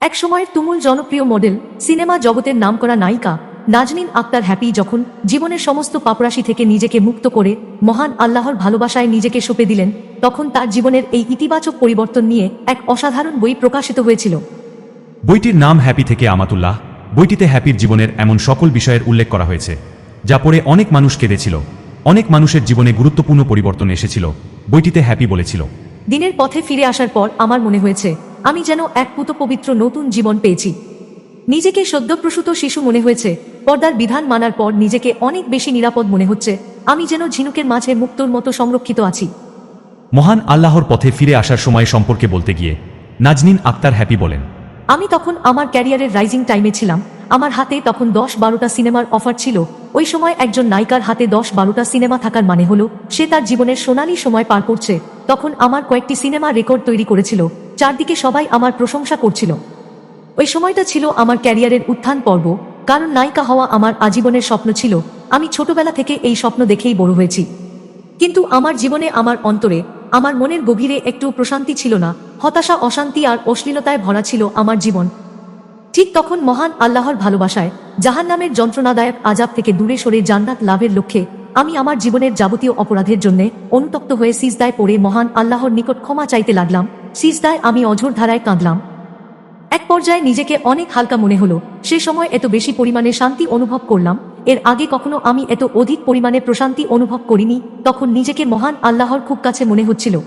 এক সময়ের তুমুল জনপ্রিয় মডেল সিনেমা জগতের নামকরা নায়িকা নাজনীন আক্তার হ্যাপি যখন জীবনের সমস্ত পাপরাশি থেকে নিজেকে মুক্ত করে মহান আল্লাহর ভালোবাসায় নিজেকে সঁপে দিলেন তখন তার জীবনের এই ইতিবাচক পরিবর্তন নিয়ে এক অসাধারণ বই প্রকাশিত হয়েছিল। বইটির নাম হ্যাপি থেকে আমাতুল্লাহ। বইটিতে হ্যাপির জীবনের এমন সকল বিষয়ের উল্লেখ করা হয়েছে যা পড়ে অনেক মানুষ কেঁদেছিল অনেক মানুষের জীবনে গুরুত্বপূর্ণ পরিবর্তন এসেছিল বইটিতে হ্যাপি বলেছিল। দিনের পথে ফিরে আসার পর আমার মনে হয়েছে আমি যেন এক পুত পবিত্র নতুন জীবন পেয়েছি। নিজেকে সদ্যপ্রসূত শিশু মনে হয়েছে পর্দার বিধান মানার পর নিজেকে অনেক বেশি নিরাপদ মনে হচ্ছে আমি যেন ঝিনুকের মাঝে মুক্তোর মতো সংরক্ষিত আছি। মহান আল্লাহর পথে ফিরে আসার সময় সম্পর্কে বলতে গিয়ে নাজনীন আক্তার হ্যাপি বলেন আমি তখন আমার ক্যারিয়ারের রাইজিং টাইমে ছিলাম আমার হাতে তখন দশ বারোটা সিনেমার অফার ছিল ওই সময় একজন নায়িকার হাতে দশ বারোটা সিনেমা থাকার মানে হলো সে তার জীবনের সোনালী সময় পার করছে তখন আমার কয়েকটি সিনেমা রেকর্ড তৈরি করেছিল চারদিকে সবাই আমার প্রশংসা করছিল। ওই সময়টা ছিল আমার ক্যারিয়ারের উত্থান পর্ব, কারণ নায়িকা হওয়া আমার আজীবনের স্বপ্ন ছিল। আমি ছোটবেলা থেকে এই স্বপ্ন দেখেই বড় হয়েছি। কিন্তু আমার জীবনে আমার অন্তরে, আমার মনের গভীরে একটু প্রশান্তি ছিল না, হতাশা, অশান্তি আর অশ্লীলতায় ভরা ছিল আমার জীবন। ঠিক তখন মহান আল্লাহর ভালোবাসায় জাহান নামের যন্ত্রণাদায়ক আজাব থেকে দূরে সরে জান্নাত লাভের লক্ষ্যে, আমি আমার জীবনের যাবতীয় অপরাধের জন্য অনুতপ্ত হয়ে সিজদায় পড়ে মহান আল্লাহর নিকট ক্ষমা চাইতে লাগলাম। সিজদায় আমি অঝোর ধারায় কাঁদলাম। এক পর্যায়ে নিজেকে অনেক হালকা মনে হলো। সে সময় এত বেশি পরিমাণে শান্তি অনুভব করলাম। এর আগে কখনো আমি এত অধিক পরিমাণে প্রশান্তি অনুভব করিনি তখন নিজেকে মহান আল্লাহর খুব কাছে মনে হচ্ছিল।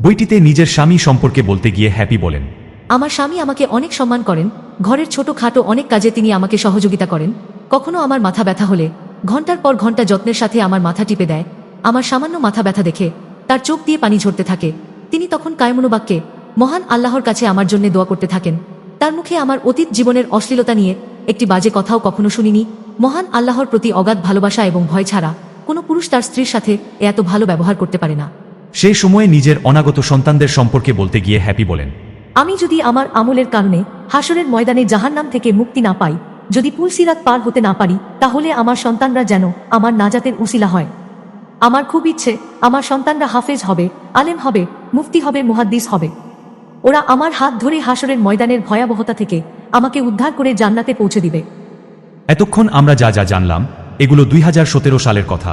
বইটিতে নিজের স্বামী সম্পর্কে বলতে গিয়ে হ্যাপি বলেন। আমার স্বামী আমাকে অনেক সম্মান করেন। ঘরের ছোট খাটো অনেক কাজে তিনি আমাকে সহযোগিতা করেন। কখনো আমার মাথা ব্যথা হলে ঘণ্টার পর ঘণ্টা যত্নের সাথে আমার মাথা টিপে দেয়। আমার সামান্য মাথা ব্যথা দেখে তার চোখ দিয়ে পানি ঝরতে থাকে। তিনি তখন কায়মনোবাক্যে মহান আল্লাহর কাছে আমার জন্য দোয়া করতে থাকেন। তার মুখে আমার অতীত জীবনের অশ্লীলতা নিয়ে একটি বাজে কথাও কখনো শুনিনি। মহান আল্লাহর প্রতি অগাধ ভালোবাসা এবং ভয় ছাড়া কোনো পুরুষ তার স্ত্রীর সাথে এত ভালো ব্যবহার করতে পারে না। সেই সময়ে নিজের অনাগত সন্তানদের সম্পর্কে বলতে গিয়ে হ্যাপি বলেন। আমি যদি আমার আমলের কারণে হাসরের ময়দানে জাহান্নাম থেকে মুক্তি না পাই যদি পুলসিরাত পার হতে না পারি তাহলে আমার সন্তানরা যেন আমার নাজাতের উসিলা হয়। আমার খুব ইচ্ছে, আমার সন্তানরা হাফেজ হবে, আলেম হবে, মুফতি হবে, মুহাদ্দিস হবে। ওরা আমার হাত ধরে হাসরের ময়দানের ভয়াবহতা থেকে আমাকে উদ্ধার করে জান্নাতে পৌঁছে দিবে। এতক্ষণ আমরা যা যা জানলাম, এগুলো দুই হাজার সতেরো সালের কথা।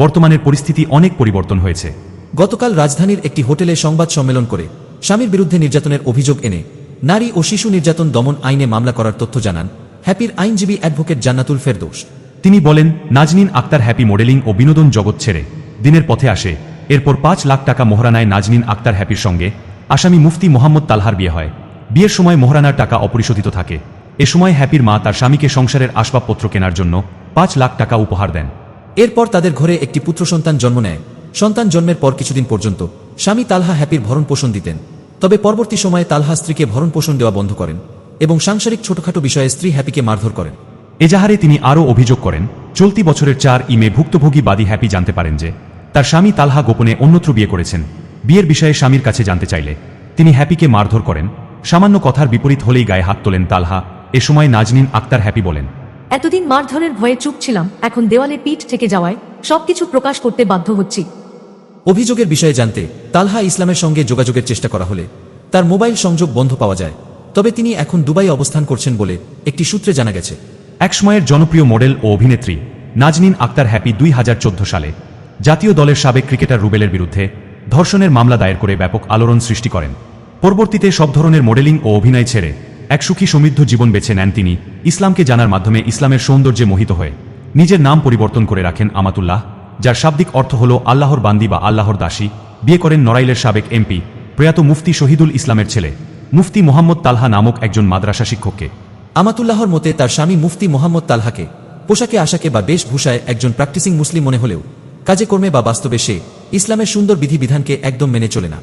বর্তমানের পরিস্থিতি অনেক পরিবর্তন হয়েছে। গতকাল রাজধানীর একটি হোটেলে সংবাদ সম্মেলন করে স্বামীর বিরুদ্ধে নির্যাতনের অভিযোগ এনে নারী ও শিশু নির্যাতন দমন আইনে মামলা করার তথ্য জানান হ্যাপির আইনজীবী অ্যাডভোকেট জান্নাতুল ফেরদৌস। তিনি বলেন, নাজনীন আক্তার হ্যাপি মডেলিং ও বিনোদন জগৎ ছেড়ে, দিনের পথে আসে, এরপর পাঁচ লাখ টাকা মোহরানায় নাজনীন আক্তার হ্যাপির সঙ্গে, আসামি মুফতি মোহাম্মদ তালহার বিয়ে হয়। বিয়ের সময় মোহরানার টাকা অপরিশোধিত থাকে। এ সময় হ্যাপির মা তার স্বামীকে সংসারের আসবাবপত্র কেনার জন্য পাঁচ লাখ টাকা উপহার দেন। এরপর তাদের ঘরে একটি পুত্র সন্তান জন্ম নেয়। সন্তান জন্মের পর কিছুদিন পর্যন্ত স্বামী তালহা হ্যাপির ভরণ পোষণ দিতেন। তবে পরবর্তী সময়ে তালহা স্ত্রীকে ভরণ পোষণ দেওয়া বন্ধ করেন এবং সাংসারিক ছোটখাটো বিষয়ে স্ত্রী হ্যাপিকে মারধর করেন। এজাহারে তিনি আরও অভিযোগ করেন চলতি বছরের চার ইমে ভুক্তভোগী বাদী হ্যাপি জানতে পারেন যে তার স্বামী তালহা গোপনে অন্যত্র বিয়ে করেছেন। বিয়ের বিষয়ে স্বামীর কাছে জানতে চাইলে তিনি হ্যাপিকে মারধর করেন। সামান্য কথার বিপরীত হলেই গায়ে হাত তোলেন তালহা। এ সময় নাজনীন আক্তার হ্যাপি বলেন এতদিন মারধরের ভয়ে চুপ ছিলাম এখন দেওয়ালে পিঠ থেকে যাওয়ায় সবকিছু প্রকাশ করতে বাধ্য হচ্ছি। অভিযোগের বিষয়ে জানতে তালহা ইসলামের সঙ্গে যোগাযোগের চেষ্টা করা হলে তার মোবাইল সংযোগ বন্ধ পাওয়া যায়। তবে তিনি এখন দুবাই অবস্থান করছেন বলে একটি সূত্রে জানা গেছে। একসময়ের জনপ্রিয় মডেল ও অভিনেত্রী নাজনীন আক্তার হ্যাপি দুই হাজার চোদ্দ সালে। জাতীয় দলের সাবেক ক্রিকেটার রুবেলের বিরুদ্ধে ধর্ষণের মামলা দায়ের করে ব্যাপক আলোড়ন সৃষ্টি করেন। পরবর্তীতে সব ধরনের মডেলিং ও অভিনয় ছেড়ে এক সুখী সমৃদ্ধ জীবন বেছে নেন তিনি ইসলামকে জানার মাধ্যমে ইসলামের সৌন্দর্যে মোহিত হয়ে। নিজের নাম পরিবর্তন করে রাখেন আমাতুল্লাহ, যার শাব্দিক অর্থ হল আল্লাহর বান্দি বা আল্লাহর দাসী। বিয়ে করেন নড়াইলের সাবেক এমপি প্রয়াত মুফতি শহীদুল ইসলামের ছেলে, মুফতি মোহাম্মদ তালহা নামক একজন মাদ্রাসা শিক্ষককে। আমাতুল্লাহর মতে তার স্বামী মুফতি মোহাম্মদ তালহাকে পোশাকে আশাকে বা বেশভূষায় একজন প্র্যাকটিসিং মুসলিম মনে হলেও কাজে কর্মে বা বাস্তবে সে ইসলামের সুন্দর বিধিবিধানকে একদম মেনে চলে না।